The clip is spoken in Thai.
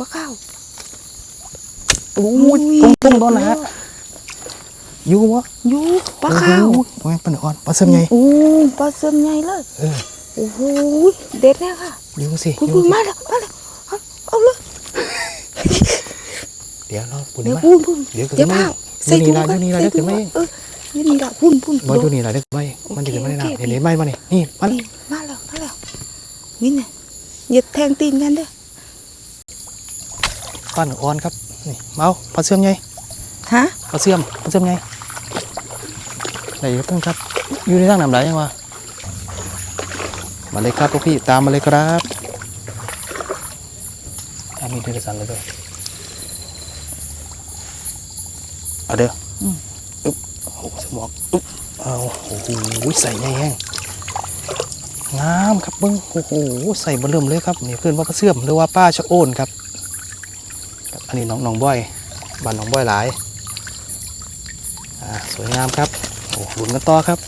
ปลาข้าวโอ้ยตรงตรงๆโดนนะฮะอยู่วะอยู่ปลาข้าวโอ้โหปลาอ่อนปลาเสื่อมไงโอ้ปลาเสื่อมใหญ่เลยเออโอ้โหเด็ดแน่ค่ะอยู่สิคุณอยู่คุณสิมาแล้วมาแล้วเอาเอาเลยเดี๋ยวเราปุ่นเดี๋ยวมาพูนพูนเดี๋ยวขึ้นเดี๋ยวมาเผาใส่อยู่ถุนี่งละก่อนอยู่นี่ละใส่ถุงเดี๋ยวขึ้นมาก่อนเอออยู่นี่ละพุ่นพุ่นมาอยู่นี่ละเด็กไม่มันจะขึ้นมาได้โอนะเคเห็นเห็นไหมมานี่นี่มันนี่มาแล้วมาแล้วนี่เนี่ยอย่าแทงตีนกันเด้อ ปั้นอ่อนครับนี่เมาปลาเสื่อมไงฮะปลาเสื่อมปลาเสื่อมไงไหนต้องครับ อยู่ในทางน้ำไหลยังวะมาเลยครับพวกพี่ตามมาเลยครับอะมีเอกสารเลยด้วยเอาเด้อออึ๊บโอ้โหสมองอึ๊บเอาโอ้โหใส่ใหญ่แห้งงามครับเบิ้งโอ้โหใส่เบนเริ่มเลยครับนี่เพื่อนว่าปลาเสื่อมหรือว่าป้าชะโอนครับครับ อันนี้น้องน้องบ้อยบ้านน้องบ้อยหลายสวยงามครับโอ้หลุนกันต่อครับ